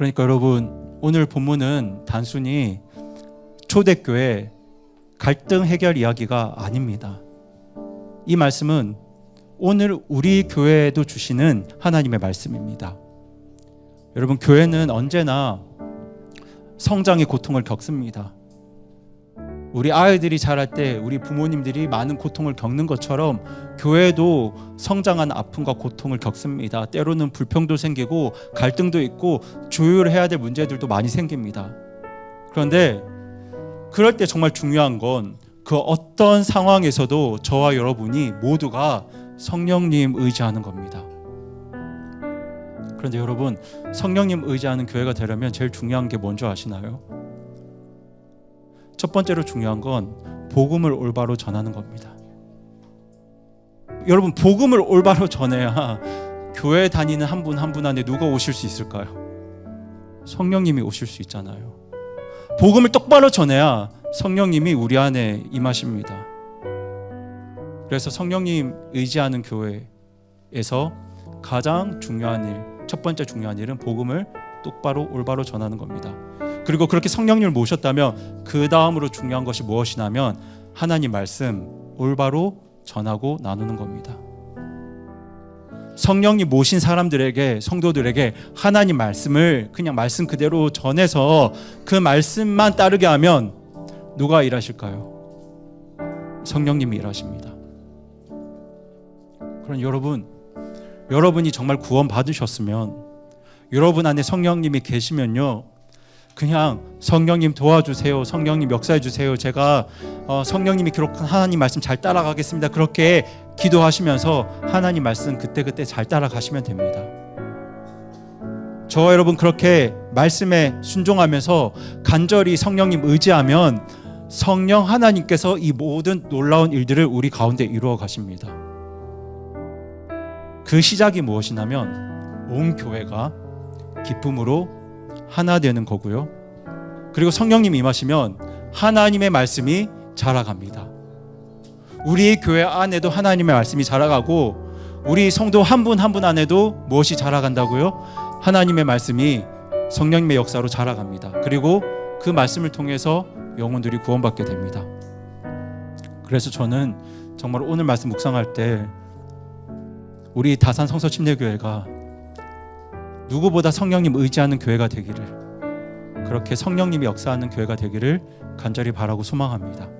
그러니까 여러분 오늘 본문은 단순히 초대교회 갈등 해결 이야기가 아닙니다. 이 말씀은 오늘 우리 교회에도 주시는 하나님의 말씀입니다. 여러분 교회는 언제나 성장의 고통을 겪습니다. 우리 아이들이 자랄 때 우리 부모님들이 많은 고통을 겪는 것처럼 교회도 성장한 아픔과 고통을 겪습니다. 때로는 불평도 생기고 갈등도 있고 조율해야 될 문제들도 많이 생깁니다. 그런데 그럴 때 정말 중요한 건 그 어떤 상황에서도 저와 여러분이 모두가 성령님 의지하는 겁니다. 그런데 여러분 성령님 의지하는 교회가 되려면 제일 중요한 게 뭔지 아시나요? 첫 번째로 중요한 건 복음을 올바로 전하는 겁니다. 여러분 복음을 올바로 전해야 교회 다니는 한분 한 분 안에 누가 오실 수 있을까요? 성령님이 오실 수 있잖아요. 복음을 똑바로 전해야 성령님이 우리 안에 임하십니다. 그래서 성령님 의지하는 교회에서 가장 중요한 일, 첫 번째 중요한 일은 복음을 똑바로 올바로 전하는 겁니다. 그리고 그렇게 성령님을 모셨다면 그 다음으로 중요한 것이 무엇이냐면 하나님 말씀 올바로 전하고 나누는 겁니다. 성령님 모신 사람들에게 성도들에게 하나님 말씀을 그냥 말씀 그대로 전해서 그 말씀만 따르게 하면 누가 일하실까요? 성령님이 일하십니다. 그럼 여러분, 여러분이 정말 구원 받으셨으면 여러분 안에 성령님이 계시면요. 그냥 성령님 도와주세요. 성령님 역사해 주세요. 제가 어, 성령님이 기록한 하나님 말씀 잘 따라가겠습니다. 그렇게 기도하시면서 하나님 말씀 그때그때 잘 따라가시면 됩니다. 저와 여러분 그렇게 말씀에 순종하면서 간절히 성령님 의지하면 성령 하나님께서 이 모든 놀라운 일들을 우리 가운데 이루어 가십니다. 그 시작이 무엇이냐면 온 교회가 기쁨으로 하나 되는 거고요. 그리고 성령님 임하시면 하나님의 말씀이 자라갑니다. 우리 교회 안에도 하나님의 말씀이 자라가고 우리 성도 한 분 한 분 안에도 무엇이 자라간다고요? 하나님의 말씀이 성령님의 역사로 자라갑니다. 그리고 그 말씀을 통해서 영혼들이 구원받게 됩니다. 그래서 저는 정말 오늘 말씀 묵상할 때 우리 다산 성서 침례교회가 누구보다 성령님 의지하는 교회가 되기를 그렇게 성령님이 역사하는 교회가 되기를 간절히 바라고 소망합니다.